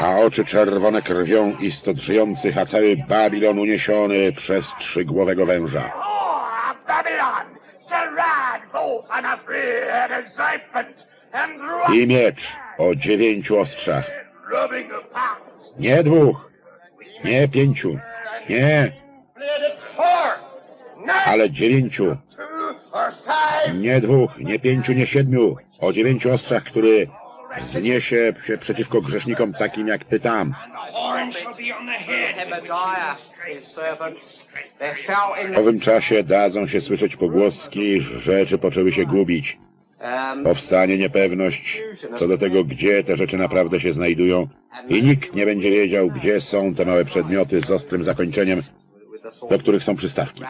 a oczy czerwone krwią istot żyjących, a cały Babilon uniesiony przez trzygłowego węża. I miecz o dziewięciu ostrzach. Nie dwóch, nie pięciu, nie, ale dziewięciu. Nie dwóch, nie pięciu, nie siedmiu. O dziewięciu ostrzach, który wzniesie się przeciwko grzesznikom takim jak ty tam. W owym czasie dadzą się słyszeć pogłoski, rzeczy poczęły się gubić. Powstanie niepewność co do tego, gdzie te rzeczy naprawdę się znajdują i nikt nie będzie wiedział, gdzie są te małe przedmioty z ostrym zakończeniem, do których są przystawki.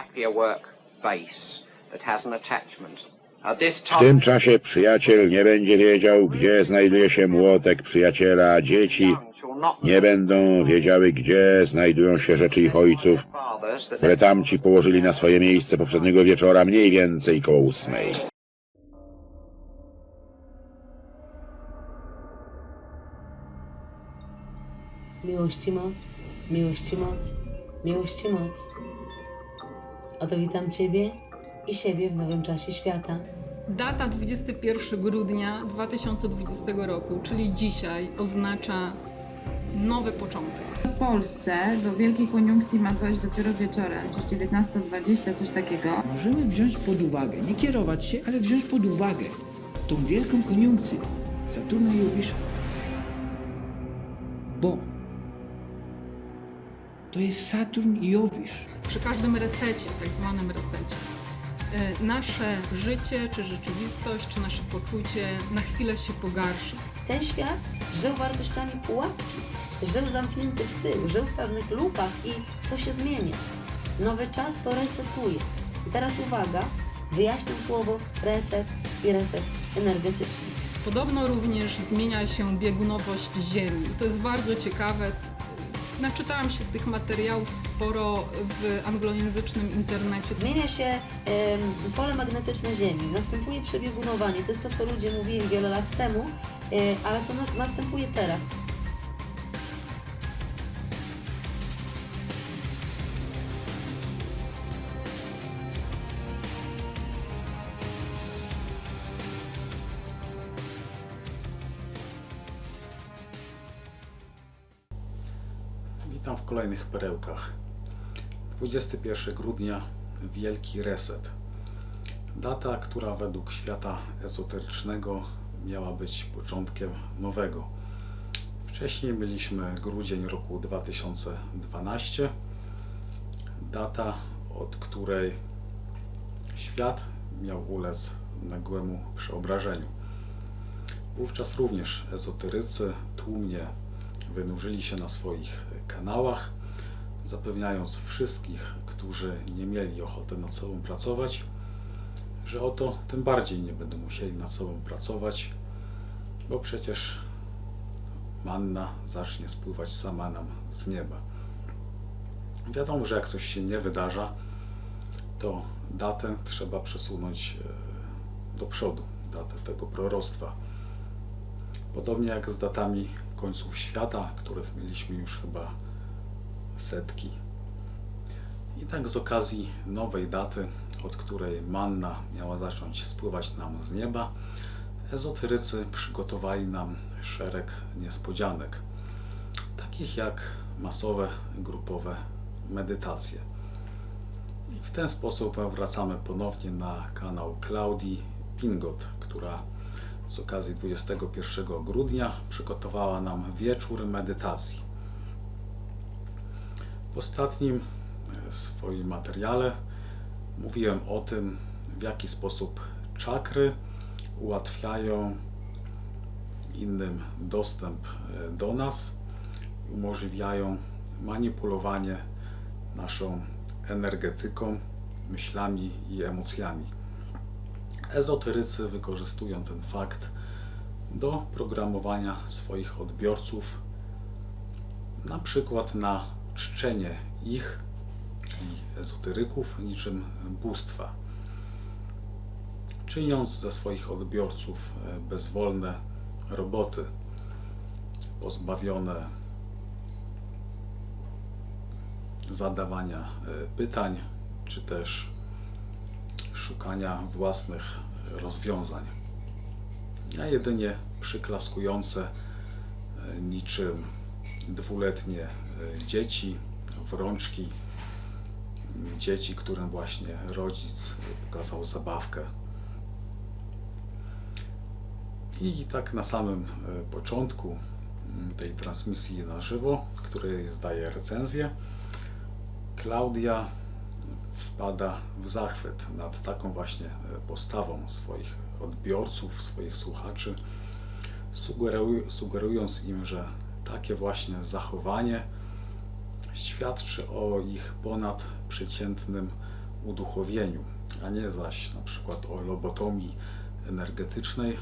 Raffia work base that has an attachment. At this W tym czasie przyjaciel nie będzie wiedział, gdzie znajduje się młotek przyjaciela, a dzieci nie będą wiedziały, gdzie znajdują się rzeczy ich ojców, które tamci położyli na swoje miejsce poprzedniego wieczora mniej więcej koło ósmej. Miłości moc, miłości moc, miłości moc. Oto witam Ciebie i siebie w nowym czasie świata. Data 21 grudnia 2020 roku, czyli dzisiaj, oznacza nowy początek. W Polsce do wielkiej koniunkcji ma dojść dopiero wieczorem, czyli 19.20, coś takiego. Możemy wziąć pod uwagę, nie kierować się, ale wziąć pod uwagę tą wielką koniunkcję Saturna i Jowisza. Bo to jest Saturn i Jowisz. Przy każdym resecie, tak zwanym resecie, nasze życie, czy rzeczywistość, czy nasze poczucie na chwilę się pogarsza. Ten świat żył wartościami pułapki, żył zamknięty w tył, żył w pewnych lupach i to się zmienia. Nowy czas to resetuje. I teraz uwaga, wyjaśnię słowo reset i reset energetyczny. Podobno również zmienia się biegunowość Ziemi. To jest bardzo ciekawe. Naczytałam się tych materiałów sporo w anglojęzycznym internecie. Zmienia się pole magnetyczne Ziemi, następuje przebiegunowanie. To jest to, co ludzie mówili wiele lat temu, e, ale to na, następuje teraz. Kolejnych perełkach. 21 grudnia Wielki Reset. Data, która według świata ezoterycznego miała być początkiem nowego. Wcześniej mieliśmy grudzień roku 2012. Data, od której świat miał ulec nagłemu przeobrażeniu. Wówczas również ezoterycy tłumnie wynurzyli się na swoich kanałach, zapewniając wszystkich, którzy nie mieli ochoty nad sobą pracować, że oto tym bardziej nie będą musieli nad sobą pracować, bo przecież manna zacznie spływać sama nam z nieba. Wiadomo, że jak coś się nie wydarza, to datę trzeba przesunąć e, do przodu, datę tego proroctwa. Podobnie jak z datami końców świata, których mieliśmy już chyba setki. I tak z okazji nowej daty, od której manna miała zacząć spływać nam z nieba, ezoterycy przygotowali nam szereg niespodzianek, takich jak masowe, grupowe medytacje. I w ten sposób wracamy ponownie na kanał Klaudii Pingot, która z okazji 21 grudnia przygotowała nam wieczór medytacji. W ostatnim e, swoim materiale mówiłem o tym, w jaki sposób czakry ułatwiają innym dostęp e, do nas, umożliwiają manipulowanie naszą energetyką, myślami i emocjami. Ezoterycy wykorzystują ten fakt do programowania swoich odbiorców, na przykład na czczenie ich, czyli ezoteryków, niczym bóstwa, czyniąc ze swoich odbiorców e, bezwolne roboty, pozbawione zadawania e, pytań, czy też szukania własnych rozwiązań, a jedynie przyklaskujące e, niczym dwuletnie e, dzieci w rączki dzieci, którym właśnie rodzic pokazał zabawkę. I tak na samym e, początku mm, tej transmisji na żywo, której zdaje recenzję, Klaudia wpada w zachwyt nad taką właśnie e, postawą swoich odbiorców, swoich słuchaczy, sugeruj- sugerując im, że takie właśnie zachowanie świadczy o ich ponadprzeciętnym uduchowieniu, a nie zaś na przykład o lobotomii energetycznej,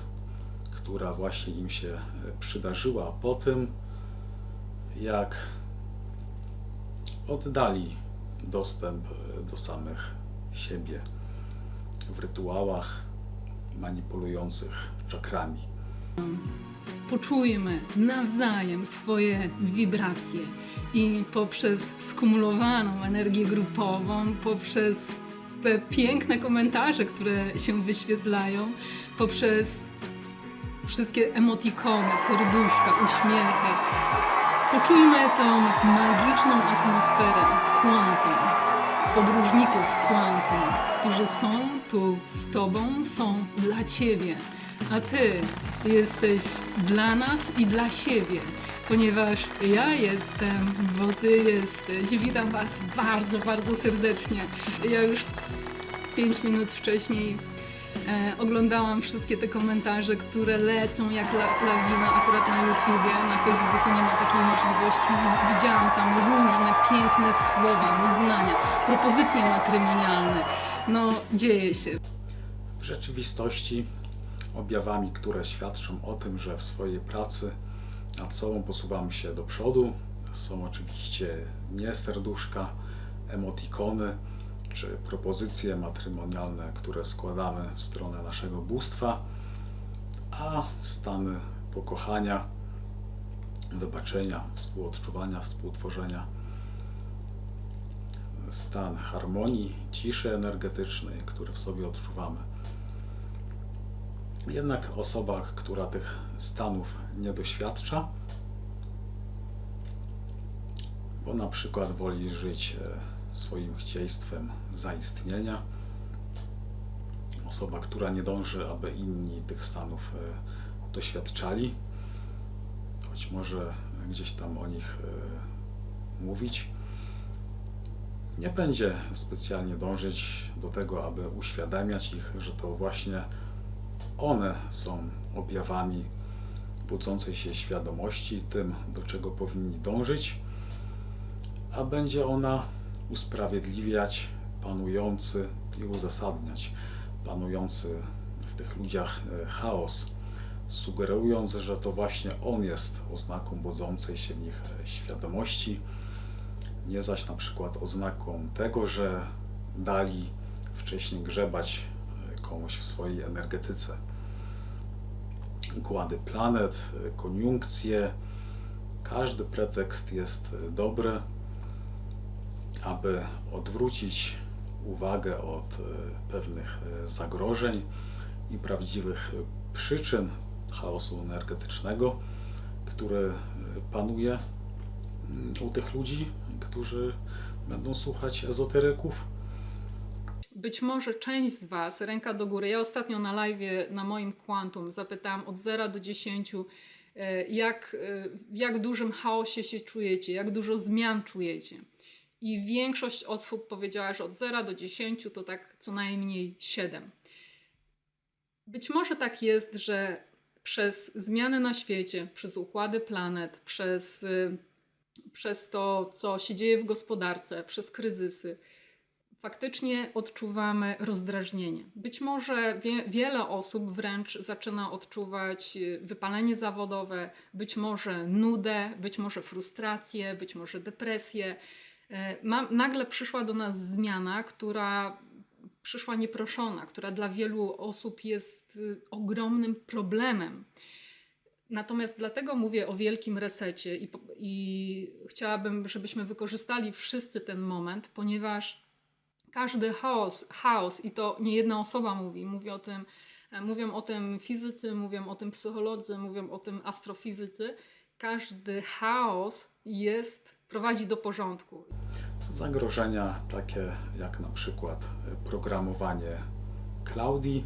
która właśnie im się e, przydarzyła po tym, jak oddali dostęp e, do samych siebie w rytuałach manipulujących czakrami. Poczujmy nawzajem swoje wibracje i poprzez skumulowaną energię grupową, poprzez te piękne komentarze, które się wyświetlają, poprzez wszystkie emotikony, serduszka, uśmiechy, poczujmy tą magiczną atmosferę kwantum, podróżników kwantum, którzy są tu z Tobą, są dla Ciebie, a Ty jesteś dla nas i dla siebie, ponieważ ja jestem, bo Ty jesteś. Witam Was bardzo, bardzo serdecznie. Ja już 5 minut wcześniej e, oglądałam wszystkie te komentarze, które lecą jak la, lawina akurat na YouTubie, na Facebooku nie ma takiej możliwości. Wi- Widziałam tam różne piękne słowa, wyznania, propozycje matrymonialne. No, dzieje się. W rzeczywistości objawami, które świadczą o tym, że w swojej pracy nad sobą posuwamy się do przodu, są oczywiście nie serduszka, emotikony czy propozycje matrymonialne, które składamy w stronę naszego bóstwa, a stany pokochania, wybaczenia, współodczuwania, współtworzenia stan harmonii, ciszy energetycznej, który w sobie odczuwamy. Jednak osoba, która tych stanów nie doświadcza, bo na przykład woli żyć e, swoim chcieństwem zaistnienia, osoba, która nie dąży, aby inni tych stanów e, doświadczali, choć może gdzieś tam o nich e, mówić, nie będzie specjalnie dążyć do tego, aby uświadamiać ich, że to właśnie one są objawami budzącej się świadomości, tym, do czego powinni dążyć, a będzie ona usprawiedliwiać panujący i uzasadniać panujący w tych ludziach e, chaos, sugerując, że to właśnie on jest oznaką budzącej się w nich e, świadomości, nie zaś na przykład oznaką tego, że dali wcześniej grzebać e, komuś w swojej energetyce. Układy planet, koniunkcje, każdy pretekst jest dobry, aby odwrócić uwagę od e, pewnych e, zagrożeń i prawdziwych przyczyn chaosu energetycznego, który e, panuje mm, u tych ludzi, którzy będą słuchać ezoteryków. Być może część z Was, ręka do góry. Ja ostatnio na live na moim Quantum zapytałam od 0 do 10, e, jak, w jak dużym chaosie się czujecie, jak dużo zmian czujecie. I większość osób powiedziała, że od 0 do 10 to tak co najmniej 7. Być może tak jest, że przez zmiany na świecie, przez układy planet, przez, przez to, co się dzieje w gospodarce, przez kryzysy, faktycznie odczuwamy rozdrażnienie. Być może wie, wiele osób wręcz zaczyna odczuwać y, wypalenie zawodowe, być może nudę, być może frustrację, być może depresję. E, Ma, nagle przyszła do nas zmiana, która przyszła nieproszona, która dla wielu osób jest y, ogromnym problemem. Natomiast dlatego mówię o wielkim resecie i, i chciałabym, żebyśmy wykorzystali wszyscy ten moment, ponieważ każdy chaos, chaos i to nie jedna osoba mówi, mówi o tym, e, mówią o tym fizycy, mówią o tym psycholodzy, mówią o tym astrofizycy. Każdy chaos jest, prowadzi do porządku. Zagrożenia takie jak na przykład e, programowanie Claudii,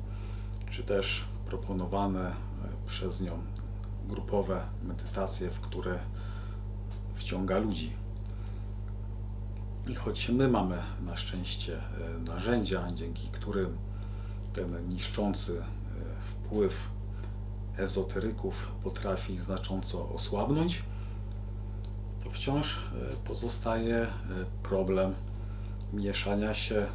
czy też proponowane e, przez nią grupowe medytacje, w które wciąga ludzi. I choć my mamy na szczęście e, narzędzia, dzięki którym ten niszczący wpływ ezoteryków potrafi znacząco osłabnąć, to wciąż e, pozostaje e, problem mieszania się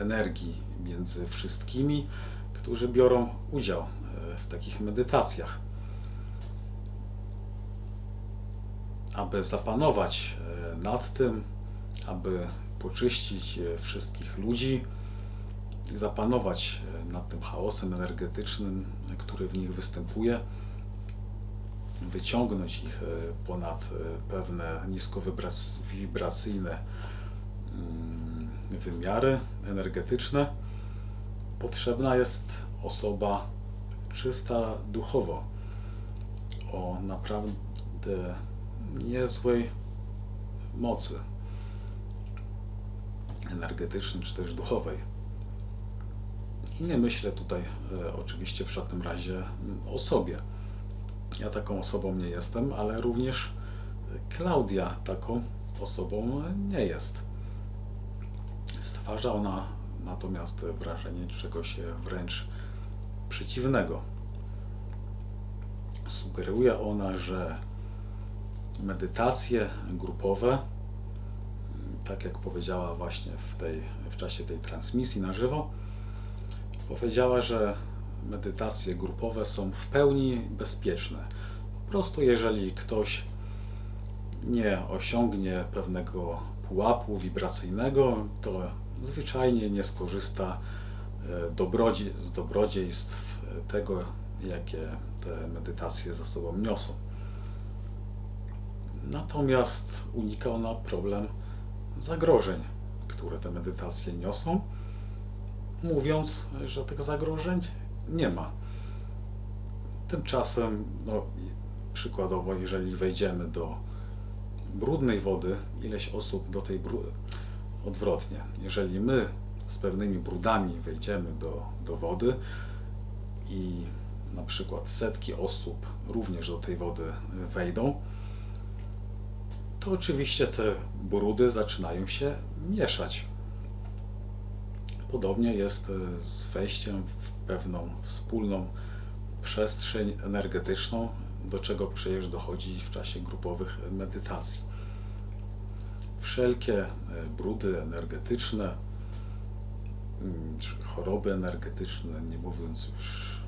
energii między wszystkimi, którzy biorą udział e, w takich medytacjach. Aby zapanować nad tym, aby poczyścić wszystkich ludzi, zapanować nad tym chaosem energetycznym, który w nich występuje, wyciągnąć ich e, ponad e, pewne niskowibracyjne mm, wymiary energetyczne, potrzebna jest osoba czysta duchowo, o naprawdę niezłej mocy energetycznej czy też duchowej. I nie myślę tutaj e, oczywiście w żadnym razie mm, o sobie. Ja taką osobą nie jestem, ale również Klaudia taką osobą nie jest. Stwarza ona natomiast wrażenie czegoś wręcz przeciwnego. Sugeruje ona, że medytacje grupowe, tak jak powiedziała właśnie w, tej, w czasie tej transmisji na żywo, powiedziała, że medytacje grupowe są w pełni bezpieczne. Po prostu jeżeli ktoś nie osiągnie pewnego pułapu wibracyjnego, to zwyczajnie nie skorzysta e, dobrodzie, z dobrodziejstw tego, jakie te medytacje za sobą niosą. Natomiast unika ona problem zagrożeń, które te medytacje niosą, mówiąc, że tych zagrożeń nie ma. Tymczasem, no, przykładowo, jeżeli wejdziemy do brudnej wody, ileś osób do tej bru... odwrotnie. Jeżeli my z pewnymi brudami wejdziemy do, do wody i na przykład setki osób również do tej wody wejdą, to oczywiście te brudy zaczynają się mieszać. Podobnie jest e, z wejściem w pewną wspólną przestrzeń energetyczną, do czego przecież dochodzi w czasie grupowych medytacji. Wszelkie e, brudy energetyczne, mm, choroby energetyczne, nie mówiąc już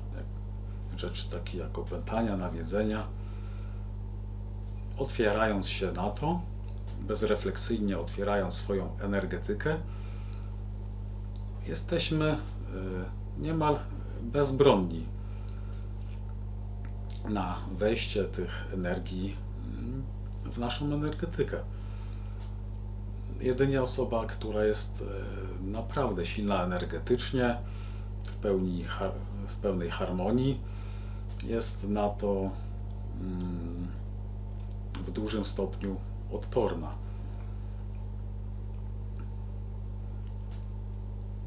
rzeczy takie jak opętania, nawiedzenia, otwierając się na to, bezrefleksyjnie otwierając swoją energetykę, jesteśmy e, niemal bezbronni na wejście tych energii mm, w naszą energetykę. Jedynie osoba, która jest e, naprawdę silna energetycznie, w, pełni, w pełnej harmonii, jest na to mm, w dużym stopniu odporna.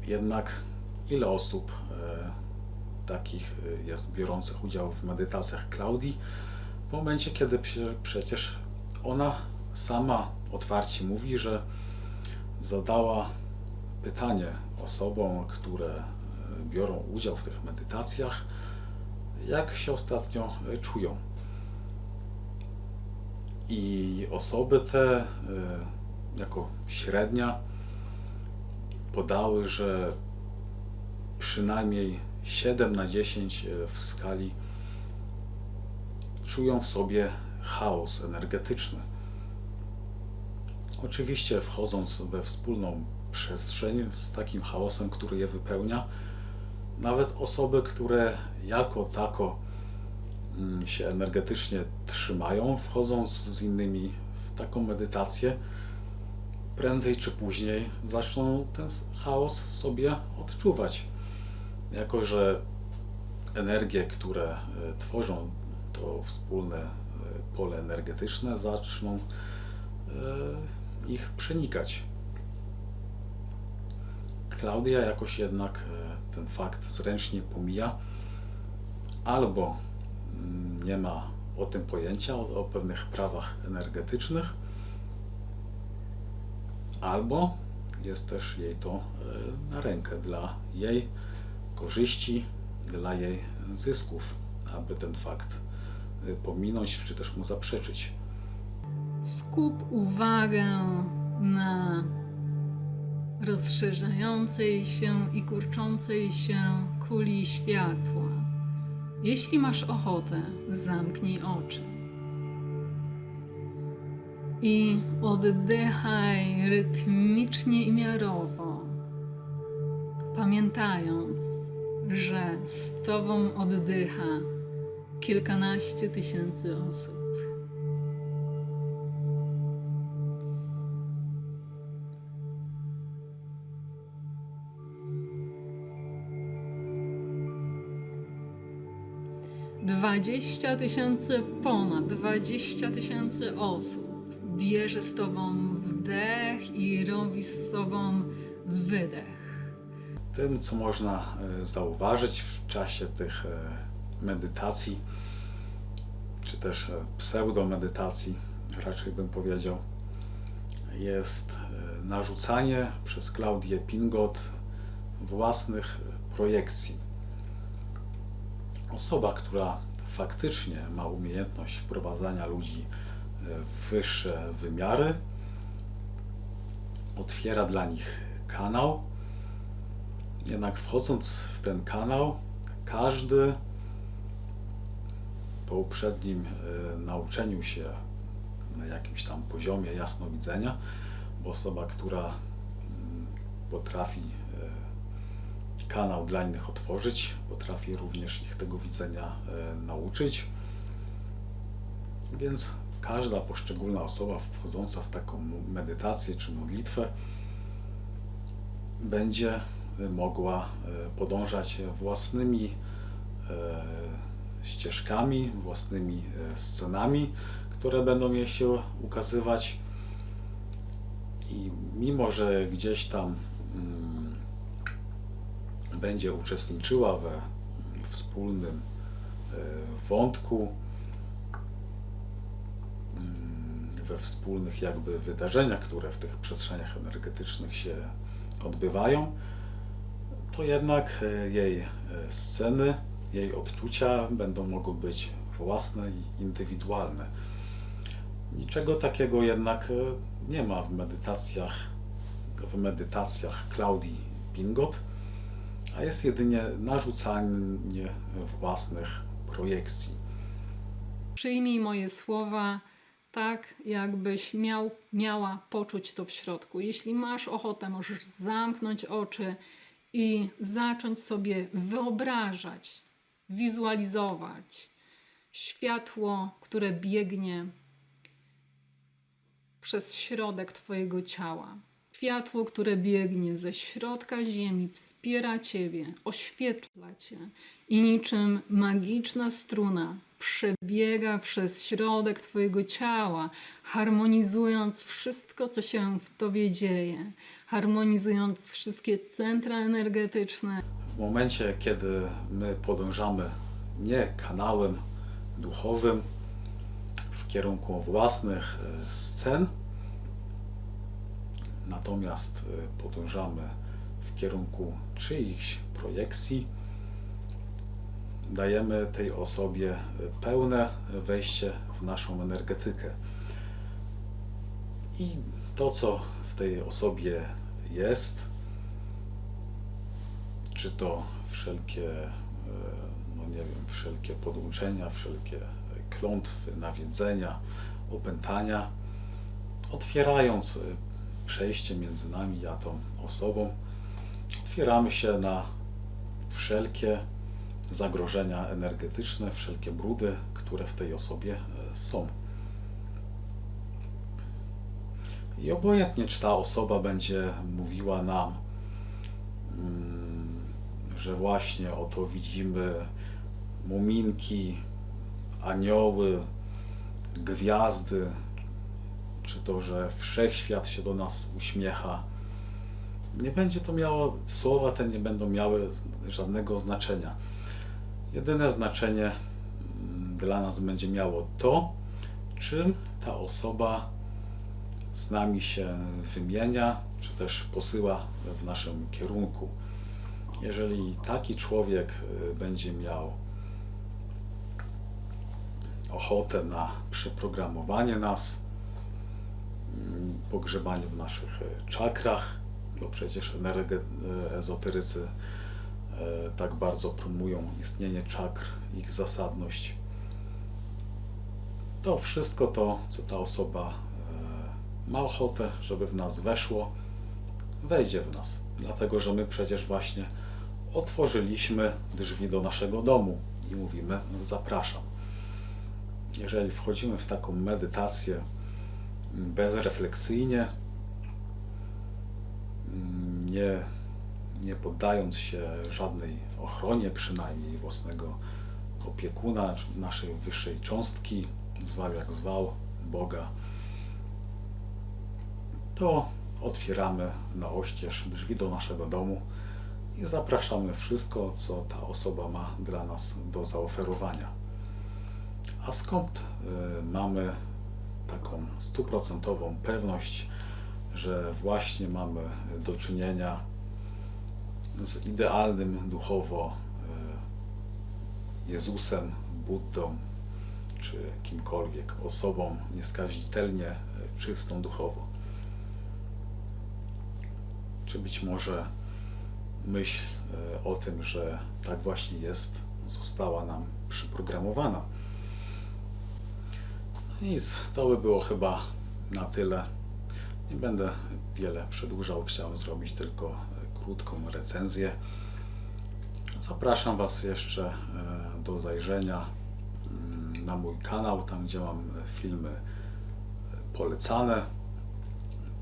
Jednak ile osób e, takich e, jest biorących udział w medytacjach Klaudii, w momencie, kiedy prze- przecież ona sama otwarcie mówi, że zadała pytanie osobom, które e, biorą udział w tych medytacjach, jak się ostatnio czują. I osoby te, jako średnia, podały, że przynajmniej 7 na 10 w skali czują w sobie chaos energetyczny. Oczywiście, wchodząc we wspólną przestrzeń z takim chaosem, który je wypełnia, nawet osoby, które jako tako mm, się energetycznie trzymają, wchodząc z innymi w taką medytację, prędzej czy później zaczną ten chaos w sobie odczuwać. Jako, że energie, które e, tworzą to wspólne e, pole energetyczne, zaczną e, ich przenikać. Klaudia jakoś jednak ten fakt zręcznie pomija, albo mm, nie ma o tym pojęcia, o, o pewnych prawach energetycznych, albo jest też jej to e, na rękę dla jej korzyści, dla jej zysków, aby ten fakt e, pominąć, czy też mu zaprzeczyć. Skup uwagę na rozszerzającej się i kurczącej się kuli światła. Jeśli masz ochotę, zamknij oczy. I oddychaj rytmicznie i miarowo, pamiętając, że z Tobą oddycha kilkanaście tysięcy osób. Dwadzieścia tysięcy, ponad dwadzieścia tysięcy osób bierze z Tobą wdech i robi z Tobą wydech. Tym, co można e, zauważyć w czasie tych e, medytacji, czy też e, pseudomedytacji, raczej bym powiedział, jest narzucanie przez Klaudię Pingot własnych projekcji. Osoba, która faktycznie ma umiejętność wprowadzania ludzi wyższe wymiary, otwiera dla nich kanał, jednak wchodząc w ten kanał, każdy po uprzednim e, nauczeniu się na jakimś tam poziomie jasnowidzenia, bo osoba, która mm, potrafi e, kanał dla innych otworzyć, potrafi również ich tego widzenia e, nauczyć. Więc każda poszczególna osoba wchodząca w taką medytację czy modlitwę będzie e, mogła e, podążać własnymi e, ścieżkami, własnymi scenami, które będą jej się ukazywać. I mimo, że gdzieś tam mm, będzie uczestniczyła we wspólnym wątku, we wspólnych jakby wydarzeniach, które w tych przestrzeniach energetycznych się odbywają, to jednak e, jej e, sceny, jej odczucia będą mogły być własne i indywidualne. Niczego takiego jednak e, nie ma w medytacjach, w medytacjach Klaudii Pingot, a jest jedynie narzucanie własnych projekcji. Przyjmij moje słowa tak, jakbyś miał, miała poczuć to w środku. Jeśli masz ochotę, możesz zamknąć oczy i zacząć sobie wyobrażać, wizualizować światło, które biegnie przez środek Twojego ciała. Światło, które biegnie ze środka Ziemi, wspiera Ciebie, oświetla Cię i niczym magiczna struna przebiega przez środek Twojego ciała, harmonizując wszystko, co się w Tobie dzieje, harmonizując wszystkie centra energetyczne, W momencie, kiedy my podążamy nie kanałem duchowym w kierunku własnych e, scen, natomiast e, podążamy w kierunku czyichś projekcji, dajemy tej osobie e, pełne wejście w naszą energetykę. I to, co w tej osobie jest, czy to wszelkie, e, no nie wiem, wszelkie podłączenia, wszelkie klątwy, nawiedzenia, opętania, otwierając przejście między nami a tą osobą, otwieramy się na wszelkie zagrożenia energetyczne, wszelkie brudy, które w tej osobie e, są. I obojętnie, czy ta osoba będzie mówiła nam, mm, że właśnie oto widzimy muminki, anioły, gwiazdy, czy to, że wszechświat się do nas uśmiecha. Nie będzie to miało, słowa te nie będą miały żadnego znaczenia. Jedyne znaczenie mm, dla nas będzie miało to, czym ta osoba z nami się wymienia, czy też posyła w naszym kierunku. Jeżeli taki człowiek y, będzie miał ochotę na przeprogramowanie nas, mm, pogrzebanie w naszych e, czakrach, bo przecież energe- e, ezoterycy tak bardzo promują istnienie czakr, ich zasadność. To wszystko to, co ta osoba ma ochotę, żeby w nas weszło, wejdzie w nas. Dlatego, że my przecież właśnie otworzyliśmy drzwi do naszego domu i mówimy: Zapraszam. Jeżeli wchodzimy w taką medytację bezrefleksyjnie, nie, nie poddając się żadnej ochronie, przynajmniej własnego opiekuna, naszej wyższej cząstki, zwał jak zwał, Boga, to otwieramy na oścież drzwi do naszego domu i zapraszamy wszystko, co ta osoba ma dla nas do zaoferowania. A skąd y, mamy taką stuprocentową pewność, że właśnie mamy do czynienia z idealnym duchowo y, Jezusem, Buddą czy kimkolwiek, osobą nieskazitelnie y, czystą duchowo? Czy być może myśl y, o tym, że tak właśnie jest, została nam przyprogramowana? No Nic, to by było chyba na tyle. Nie będę wiele przedłużał, chciałem zrobić tylko e, krótką recenzję. Zapraszam Was jeszcze e, do zajrzenia mm, na mój kanał, tam gdzie mam e, filmy polecane.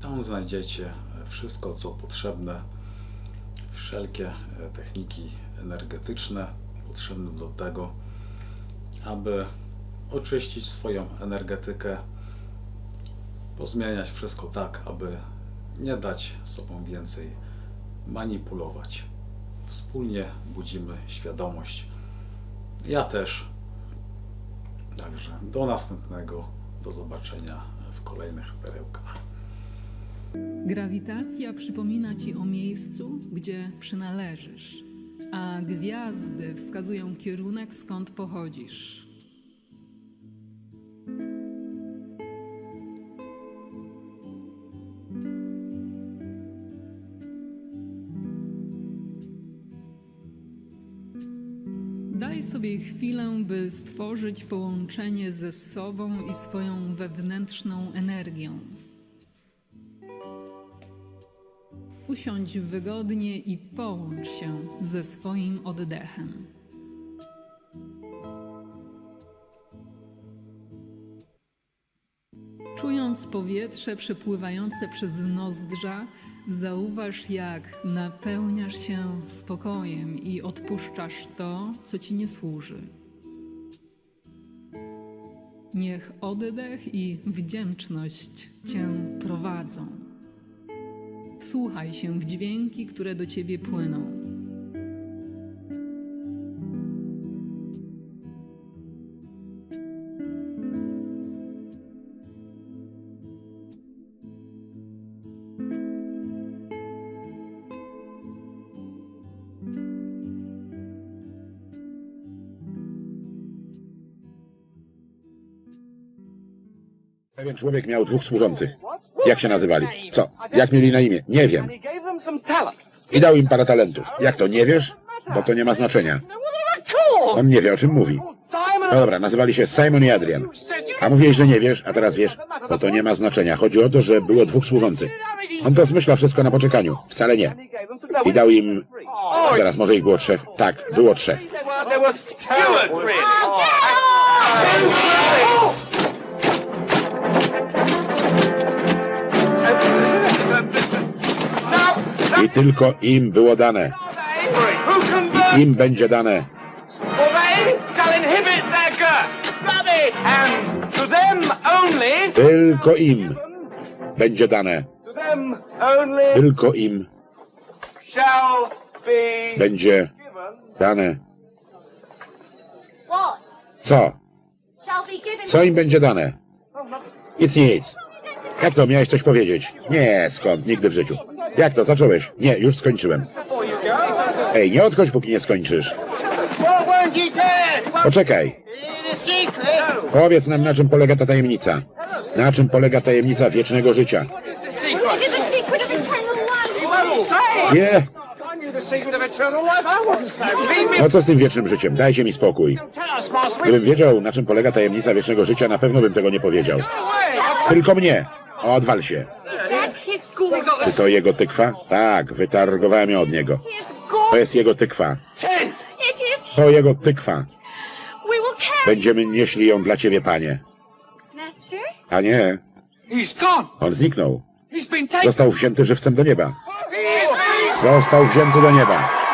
Tam znajdziecie wszystko, co potrzebne, wszelkie techniki energetyczne potrzebne do tego, aby oczyścić swoją energetykę, pozmieniać wszystko tak, aby nie dać sobą więcej manipulować. Wspólnie budzimy świadomość. Ja też. Także do następnego, do zobaczenia w kolejnych perełkach. Grawitacja przypomina ci o miejscu, gdzie przynależysz, a gwiazdy wskazują kierunek, skąd pochodzisz. Daj sobie chwilę, by stworzyć połączenie ze sobą i swoją wewnętrzną energią. Usiądź wygodnie i połącz się ze swoim oddechem. Czując powietrze przepływające przez nozdrza, zauważ, jak napełniasz się spokojem i odpuszczasz to, co ci nie służy. Niech oddech i wdzięczność cię prowadzą. Wsłuchaj się w dźwięki, które do ciebie płyną. Pewien człowiek miał dwóch służących. Jak się nazywali? Co? Jak mieli na imię? Nie wiem. I dał im parę talentów. Jak to, nie wiesz? Bo to nie ma znaczenia. On nie wie, o czym mówi. No dobra, nazywali się Simon i Adrian. A mówiłeś, że nie wiesz, a teraz wiesz, bo to nie ma znaczenia. Chodzi o to, że było dwóch służących. On to zmyśla wszystko na poczekaniu. Wcale nie. I dał im... Teraz może ich było trzech. Tak, było trzech. I tylko im było dane. Im będzie dane. Tylko im będzie dane. Tylko im będzie dane. Co? Co im będzie dane? Nic, nic. Jak to? Miałeś coś powiedzieć? Nie, skąd? Nigdy w życiu. Jak to? Zacząłeś? Nie, już skończyłem. Ej, nie odchodź, póki nie skończysz. Poczekaj. Powiedz nam, na czym polega ta tajemnica. Na czym polega tajemnica wiecznego życia? Nie, no co z tym wiecznym życiem? Dajcie mi spokój. Gdybym wiedział, na czym polega tajemnica wiecznego życia, na pewno bym tego nie powiedział. Tylko mnie. Odwal się. Czy to jego tykwa? Tak, wytargowałem ją od niego. To jest jego tykwa. To jego tykwa. Będziemy nieśli ją dla ciebie, panie. A nie, on zniknął. Został wzięty żywcem do nieba. Został wzięty do nieba.